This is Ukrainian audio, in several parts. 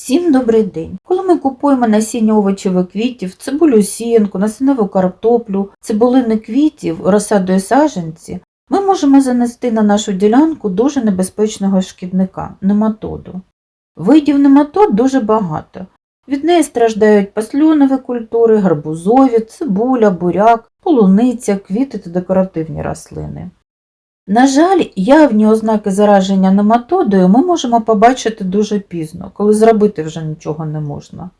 Всім добрий день. Коли ми купуємо насіння овочевих квітів, цибулю сіянку, насінневу картоплю, цибулини квітів, розсаду саджанці, ми можемо занести на нашу ділянку дуже небезпечного шкідника нематоду. Видів нематод дуже багато. Від неї страждають пасльонові культури, гарбузові, цибуля, буряк, полуниця, квіти та декоративні рослини. На жаль, явні ознаки зараження нематодою ми можемо побачити дуже пізно, коли зробити вже нічого не можна.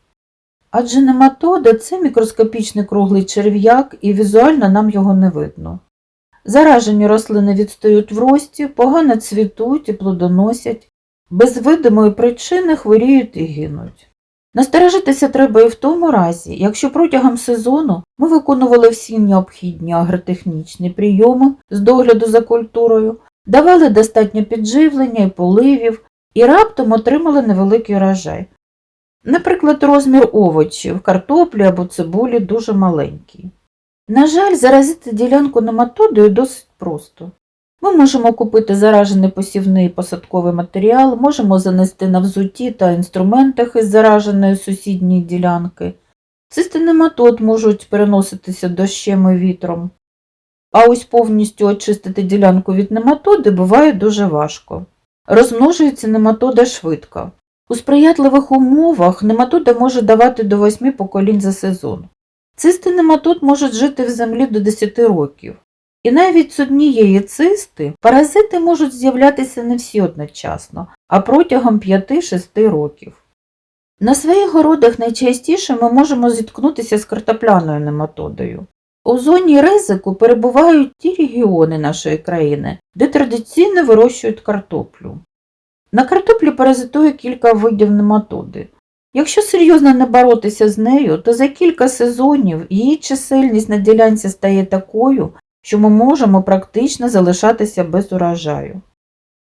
Адже нематода – це мікроскопічний круглий черв'як і візуально нам його не видно. Заражені рослини відстають в рості, погано цвітуть і плодоносять, без видимої причини хворіють і гинуть. Настережитися треба і в тому разі, якщо протягом сезону ми виконували всі необхідні агротехнічні прийоми з догляду за культурою, давали достатньо підживлення і поливів і раптом отримали невеликий урожай. Наприклад, розмір овочів, картоплі або цибулі дуже маленький. На жаль, заразити ділянку нематодою досить просто. Ми можемо купити заражений посівний посадковий матеріал, можемо занести на взутті та інструментах із зараженої сусідньої ділянки. Цисти нематод можуть переноситися дощем і вітром. А ось повністю очистити ділянку від нематоди буває дуже важко. Розмножується нематода швидко. У сприятливих умовах нематода може давати до 8 поколінь за сезон. Цисти нематод можуть жити в землі до 10 років. І навіть з однієї цисти паразити можуть з'являтися не всі одночасно, а протягом 5-6 років. На своїх городах найчастіше ми можемо зіткнутися з картопляною нематодою. У зоні ризику перебувають ті регіони нашої країни, де традиційно вирощують картоплю. На картоплі паразитує кілька видів нематоди. Якщо серйозно не боротися з нею, то за кілька сезонів її чисельність на ділянці стає такою, що ми можемо практично залишатися без урожаю.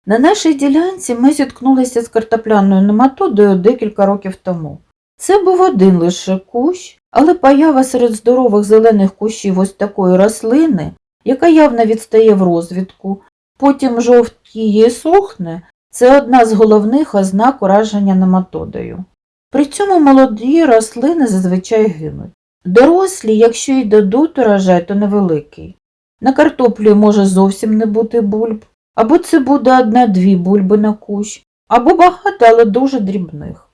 На нашій ділянці ми зіткнулися з картопляною нематодою декілька років тому. Це був один лише кущ, але поява серед здорових зелених кущів ось такої рослини, яка явно відстає в розвідку, потім жовтіє сохне, це одна з головних ознак ураження нематодою. При цьому молоді рослини зазвичай гинуть. Дорослі, якщо й дадуть урожай, то невеликий. На картоплі може зовсім не бути бульб, або це буде одна-дві бульби на кущ, або багато, але дуже дрібних.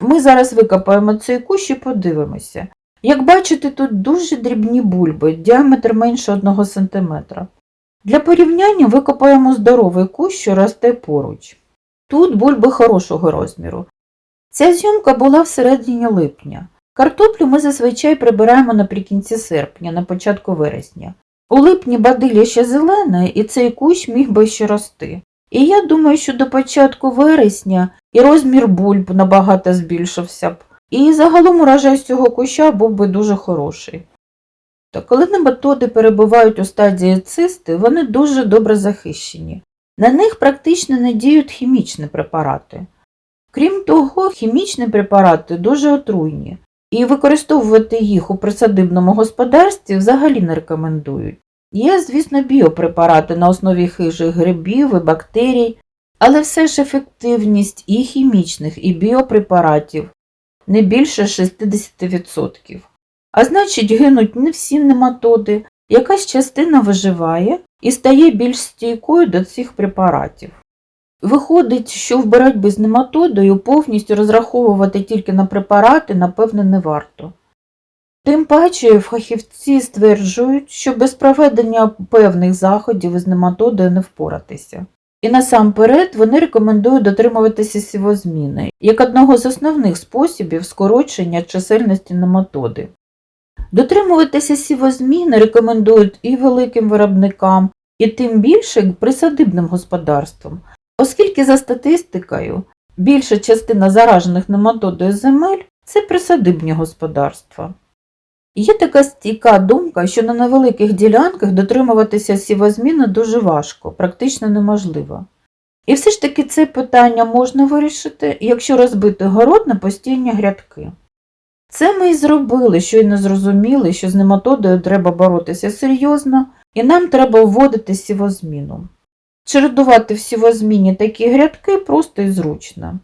Ми зараз викопаємо цей кущ і подивимося. Як бачите, тут дуже дрібні бульби, діаметр менше 1 см. Для порівняння викопаємо здоровий кущ, що росте поруч. Тут бульби хорошого розміру. Ця зйомка була в середині липня. Картоплю ми зазвичай прибираємо наприкінці серпня, на початку вересня. У липні бадилля ще зелена, і цей кущ міг би ще рости. І я думаю, що до початку вересня і розмір бульб набагато збільшився б, і загалом урожай з цього куща був би дуже хороший. Та коли нематоди перебувають у стадії цисти, вони дуже добре захищені. На них практично не діють хімічні препарати. Крім того, хімічні препарати дуже отруйні, і використовувати їх у присадибному господарстві взагалі не рекомендують. Є, звісно, біопрепарати на основі хижих грибів і бактерій, але все ж ефективність і хімічних, і біопрепаратів не більше 60%. А значить, гинуть не всі нематоди, якась частина виживає і стає більш стійкою до цих препаратів. Виходить, що в боротьбі з нематодою повністю розраховувати тільки на препарати, напевне, не варто. Тим паче фахівці стверджують, що без проведення певних заходів із нематодою не впоратися. І насамперед вони рекомендують дотримуватися сівозміни, як одного з основних способів скорочення чисельності нематоди. Дотримуватися сівозміни рекомендують і великим виробникам, і тим більше присадибним господарствам, оскільки за статистикою більша частина заражених нематодою земель це присадибні господарства. Є така стійка думка, що на невеликих ділянках дотримуватися сівозміни дуже важко, практично неможливо. І все ж таки це питання можна вирішити, якщо розбити город на постійні грядки. Це ми і зробили, щойно зрозуміли, що з нематодою треба боротися серйозно, і нам треба вводити сівозміну. Чередувати в сівозміні такі грядки просто і зручно.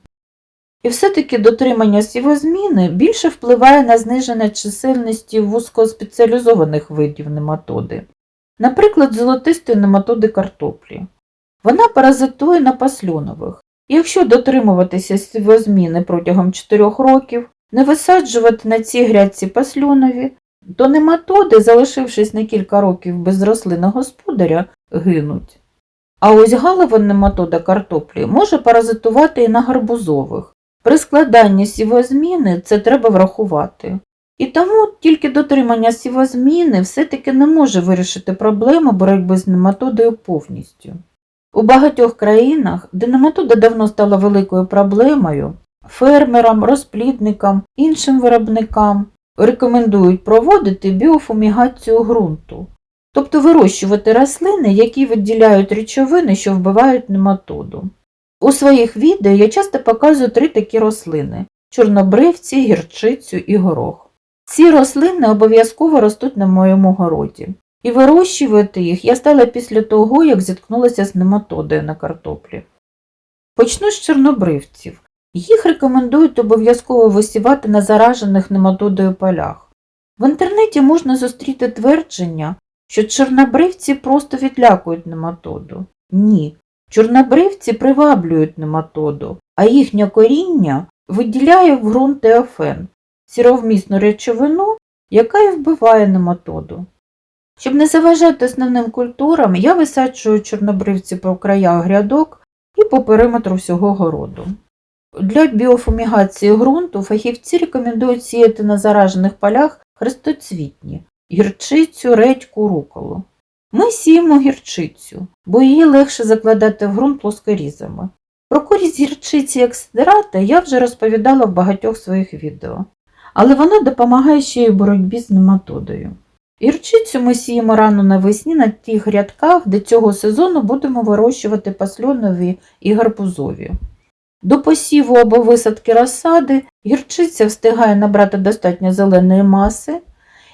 І все-таки дотримання сівозміни більше впливає на зниження чисельності вузькоспеціалізованих видів нематоди, наприклад, золотистої нематоди картоплі. Вона паразитує на пасльонових. І якщо дотримуватися сівозміни протягом 4 років, не висаджувати на цій грядці пасльонові, то нематоди, залишившись на кілька років без рослини господаря, гинуть. А ось галова нематода картоплі може паразитувати і на гарбузових. При складанні сівозміни це треба врахувати. І тому тільки дотримання сівозміни все-таки не може вирішити проблему боротьби з нематодою повністю. У багатьох країнах, де нематода давно стала великою проблемою, фермерам, розплідникам, іншим виробникам рекомендують проводити біофумігацію ґрунту, тобто вирощувати рослини, які виділяють речовини, що вбивають нематоду. У своїх відео я часто показую три такі рослини чорнобривці, гірчицю і горох. Ці рослини обов'язково ростуть на моєму городі. І вирощувати їх я стала після того, як зіткнулася з нематодою на картоплі. Почну з чорнобривців. Їх рекомендують обов'язково висівати на заражених нематодою полях. В інтернеті можна зустріти твердження, що чорнобривці просто відлякують нематоду. Ні, чорнобривці приваблюють нематоду, а їхнє коріння виділяє в ґрунт теофен – сіровмісну речовину, яка і вбиває нематоду. Щоб не заважати основним культурам, я висаджую чорнобривці по краях грядок і по периметру всього городу. Для біофумігації ґрунту фахівці рекомендують сіяти на заражених полях хрестоцвітні, гірчицю, редьку, руколу. Ми сіємо гірчицю, бо її легше закладати в ґрунт плоскорізами. Про користь гірчиці як сидерата я вже розповідала в багатьох своїх відео, але вона допомагає ще й у боротьбі з нематодою. Гірчицю ми сіємо рано навесні на тих грядках, де цього сезону будемо вирощувати пасльонові і гарбузові. До посіву або висадки розсади гірчиця встигає набрати достатньо зеленої маси,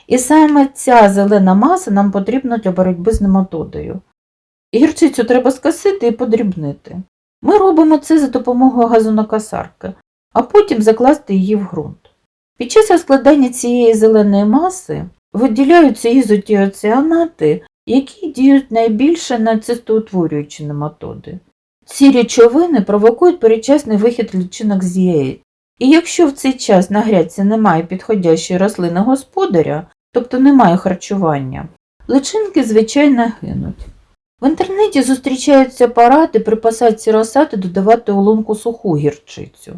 і саме ця зелена маса нам потрібна для боротьби з нематодою. Гірчицю треба скосити і подрібнити. Ми робимо це за допомогою газонокосарки, а потім закласти її в ґрунт. Під час розкладання цієї зеленої маси виділяються ізотіоціанати, які діють найбільше на цистоутворюючі нематоди. Ці речовини провокують передчасний вихід лічинок з яєць. І якщо в цей час на грядці немає підходящої рослини господаря, тобто немає харчування, личинки, звичайно, гинуть. В інтернеті зустрічаються поради при посадці розсади додавати у лунку суху гірчицю.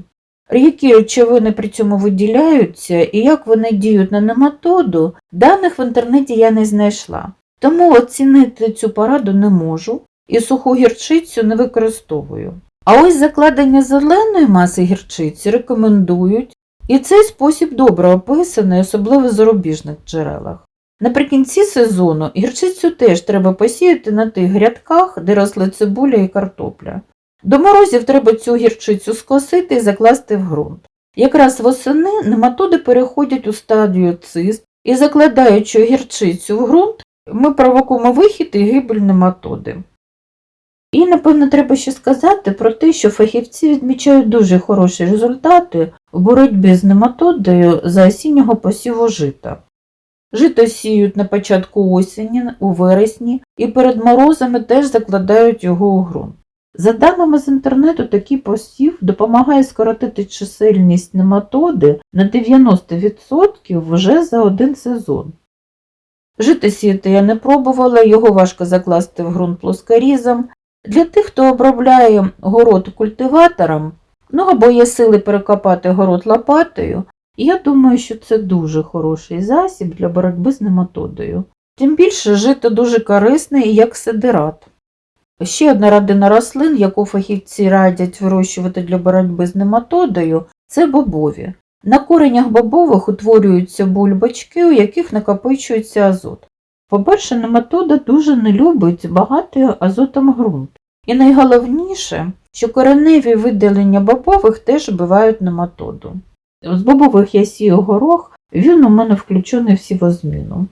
Які речовини при цьому виділяються і як вони діють на нематоду, даних в інтернеті я не знайшла. Тому оцінити цю пораду не можу і суху гірчицю не використовую. А ось закладення зеленої маси гірчиці рекомендують, і цей спосіб добре описаний, особливо в зарубіжних джерелах. Наприкінці сезону гірчицю теж треба посіяти на тих грядках, де росли цибуля і картопля. До морозів треба цю гірчицю скосити і закласти в ґрунт. Якраз восени нематоди переходять у стадію цист і, закладаючи гірчицю в ґрунт, ми провокуємо вихід і гибель нематоди. І, напевно, треба ще сказати про те, що фахівці відмічають дуже хороші результати в боротьбі з нематодою за осіннього посіву жита. Жито сіють на початку осені, у вересні, і перед морозами теж закладають його у ґрунт. За даними з інтернету, такий посів допомагає скоротити чисельність нематоди на 90% вже за один сезон. Жити сіяти я не пробувала, його важко закласти в ґрунт плоскорізом. Для тих, хто обробляє город культиватором, ну або є сили перекопати город лопатою, я думаю, що це дуже хороший засіб для боротьби з нематодою. Тим більше жито дуже корисне і як сидират. Ще одна родина рослин, яку фахівці радять вирощувати для боротьби з нематодою, це бобові. На коренях бобових утворюються бульбочки, у яких накопичується азот. По-перше, нематода дуже не любить багатий азотом ґрунт. І найголовніше, що кореневі видалення бобових теж вбивають нематоду. З бобових я сію горох, він у мене включений в сівозміну.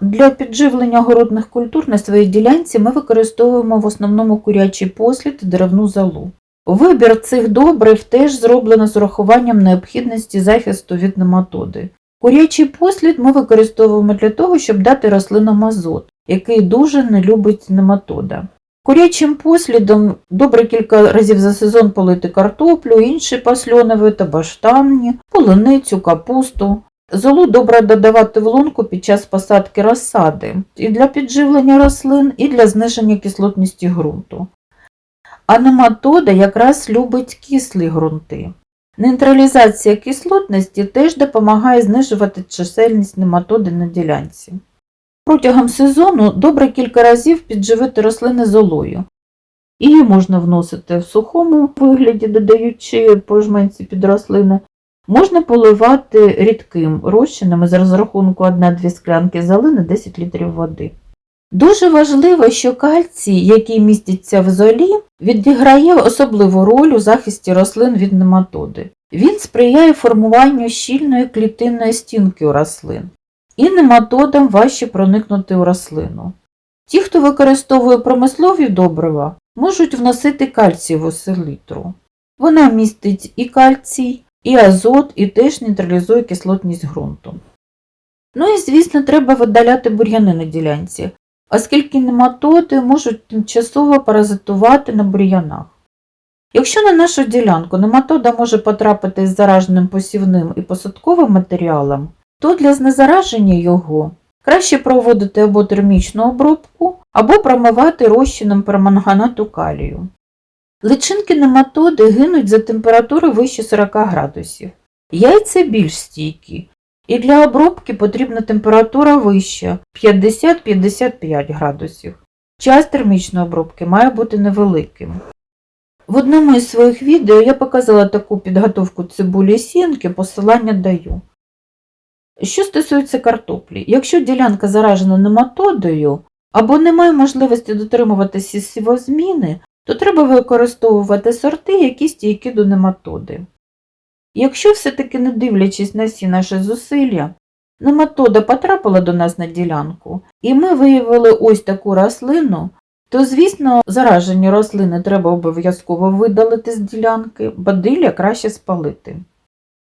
Для підживлення городних культур на своїй ділянці ми використовуємо в основному курячий послід і деревну залу. Вибір цих добрив теж зроблено з урахуванням необхідності захисту від нематоди. Курячий послід ми використовуємо для того, щоб дати рослинам азот, який дуже не любить нематода. Курячим послідом добре кілька разів за сезон полити картоплю, інші пасльонові та баштанні, полуницю, капусту. Золу добре додавати в лунку під час посадки розсади і для підживлення рослин, і для зниження кислотності ґрунту. А нематода якраз любить кислі ґрунти. Нейтралізація кислотності теж допомагає знижувати чисельність нематоди на ділянці. Протягом сезону добре кілька разів підживити рослини золою. Її можна вносити в сухому вигляді, додаючи по жменці під рослини. Можна поливати рідким розчином з розрахунку 1-2 склянки золи на 10 літрів води. Дуже важливо, що кальцій, який міститься в золі, відіграє особливу роль у захисті рослин від нематоди. Він сприяє формуванню щільної клітинної стінки у рослин, і нематодам важче проникнути у рослину. Ті, хто використовує промислові добрива, можуть вносити кальцієву селітру. Вона містить і кальцій, і азот, і теж нейтралізує кислотність ґрунту. Ну і, звісно, треба видаляти бур'яни на ділянці, оскільки нематоди можуть тимчасово паразитувати на бур'янах. Якщо на нашу ділянку нематода може потрапити з зараженим посівним і посадковим матеріалом, то для знезараження його краще проводити або термічну обробку, або промивати розчином перманганату калію. Личинки нематоди гинуть за температури вище 40 градусів. Яйця більш стійкі, і для обробки потрібна температура вища 50-55 градусів. Час термічної обробки має бути невеликим. В одному із своїх відео я показала таку підготовку цибулі сінки, посилання даю. Що стосується картоплі, якщо ділянка заражена нематодою або немає можливості дотримуватися сівозміни, то треба використовувати сорти, які стійкі до нематоди. Якщо все-таки не дивлячись на всі наші зусилля, нематода потрапила до нас на ділянку, і ми виявили ось таку рослину, то, звісно, заражені рослини треба обов'язково видалити з ділянки, бадилля краще спалити.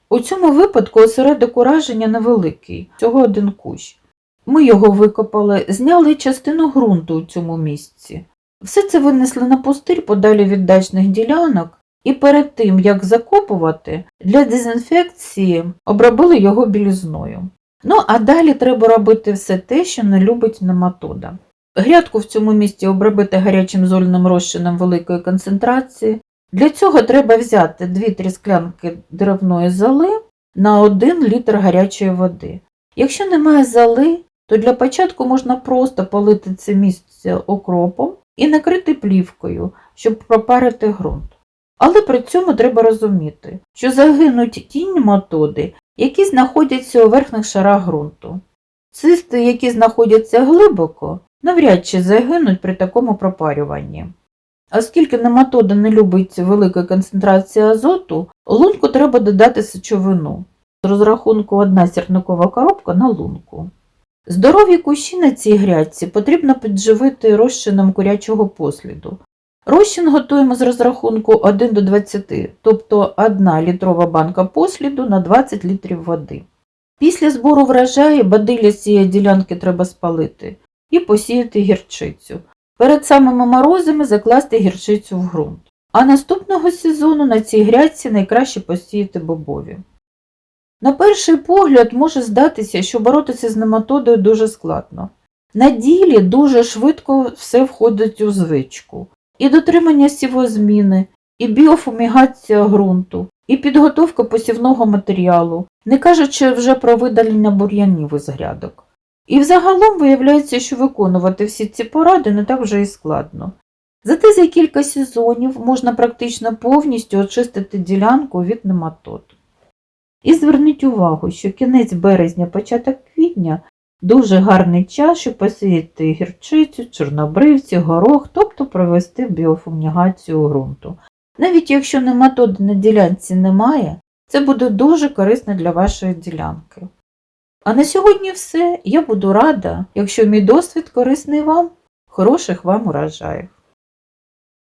У цьому випадку осередок ураження невеликий, всього один кущ. Ми його викопали, зняли частину ґрунту у цьому місці. Все це винесли на пустир подалі від дачних ділянок і перед тим, як закопувати, для дезінфекції обробили його білізною. Ну, а далі треба робити все те, що не любить нематода. Грядку в цьому місці обробити гарячим зольним розчином великої концентрації. Для цього треба взяти 2-3 склянки деревної золи на 1 літр гарячої води. Якщо немає золи, то для початку можна просто полити це місце окропом і накрити плівкою, щоб пропарити ґрунт. Але при цьому треба розуміти, що загинуть ті нематоди, які знаходяться у верхніх шарах ґрунту. Цисти, які знаходяться глибоко, навряд чи загинуть при такому пропарюванні. Оскільки нематода не любить великої концентрації азоту, лунку треба додати сечовину з розрахунку одна сірникова коробка на лунку. Здорові кущі на цій грядці потрібно підживити розчином курячого посліду. Розчин готуємо з розрахунку 1 до 20, тобто 1 літрова банка посліду на 20 літрів води. Після збору врожаю бадилля з цієї ділянки треба спалити і посіяти гірчицю. Перед самими морозами закласти гірчицю в ґрунт. А наступного сезону на цій грядці найкраще посіяти бобові. На перший погляд може здатися, що боротися з нематодою дуже складно. На ділі дуже швидко все входить у звичку. І дотримання сівозміни, і біофумігація ґрунту, і підготовка посівного матеріалу, не кажучи вже про видалення бур'янів із грядок. І взагалом виявляється, що виконувати всі ці поради не так вже і складно. Зате за кілька сезонів можна практично повністю очистити ділянку від нематод. І зверніть увагу, що кінець березня, початок квітня дуже гарний час, щоб посіяти гірчицю, чорнобривці, горох, тобто провести біофумігацію ґрунту. Навіть якщо нематоди на ділянці немає, це буде дуже корисно для вашої ділянки. А на сьогодні все. Я буду рада, якщо мій досвід корисний вам, хороших вам урожаїв.